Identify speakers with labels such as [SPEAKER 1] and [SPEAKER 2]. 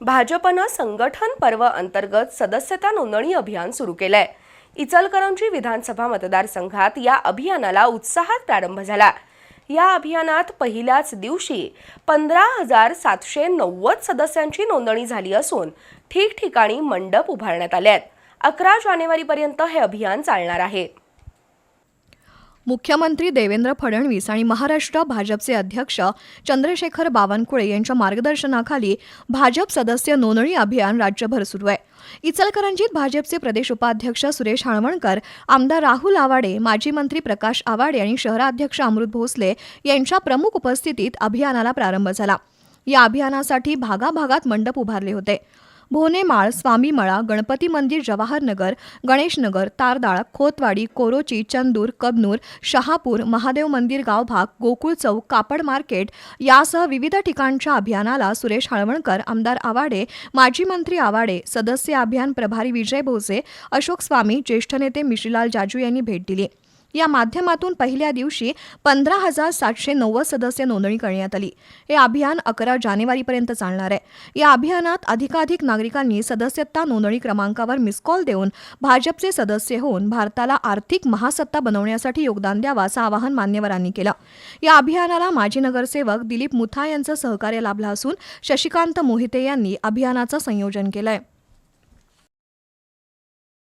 [SPEAKER 1] भाजपनं संगठन पर्व अंतर्गत सदस्यता नोंदणी अभियान सुरू केलंय. इचलकरंजी विधानसभा मतदारसंघात या अभियानाला उत्साहात प्रारंभ झाला. या अभियानात पहिल्याच दिवशी पंधरा हजार सातशे नव्वद सदस्यांची नोंदणी झाली असून ठिकठिकाणी मंडप उभारण्यात आले आहेत अकरा जानेवारीपर्यंत हे अभियान चालणार आहे.
[SPEAKER 2] मुख्यमंत्री देवेंद्र फडणवीस आणि महाराष्ट्र भाजपचे अध्यक्ष चंद्रशेखर बावनकुळे यांच्या मार्गदर्शनाखाली भाजप सदस्य नोंदणी अभियान राज्यभर सुरू आहे. इचलकरंजीत भाजपचे प्रदेश उपाध्यक्ष सुरेश हाळवणकर आमदार राहुल आवाडे माजी मंत्री प्रकाश आवाडे आणि शहराध्यक्ष अमृत भोसले यांच्या प्रमुख उपस्थितीत अभियानाला प्रारंभ झाला. या अभियानासाठी भागाभागात मंडप उभारले होते. भोनेमाळ स्वामीमळा गणपती मंदिर जवाहरनगर गणेशनगर तारदाळ खोतवाडी कोरोची चंदूर कबनूर शहापूर महादेव मंदिर गावभाग गोकुळ चौक कापड मार्केट यासह विविध ठिकाणच्या अभियानाला सुरेश हळवणकर आमदार आवाडे माजी मंत्री आवाडे सदस्य अभियान प्रभारी विजय भोसे अशोक स्वामी ज्येष्ठ नेते मिश्रीलाल जाजू यांनी भेट दिली. या माध्यमातून पहिल्या दिवशी पंधरा हजार सातशे नव्वद सदस्य नोंदणी करण्यात आली. हे अभियान अकरा जानेवारीपर्यंत चालणार आहे. या अभियानात अधिकाधिक नागरिकांनी सदस्यता नोंदणी क्रमांकावर मिस कॉल देऊन भाजपचे सदस्य होऊन भारताला आर्थिक महासत्ता बनवण्यासाठी योगदान द्यावा असं आवाहन मान्यवरांनी केलं. या अभियानाला माजी नगरसेवक दिलीप मुथा यांचं सहकार्य लाभलं असून शशिकांत मोहिते यांनी अभियानाचं संयोजन केलं आहे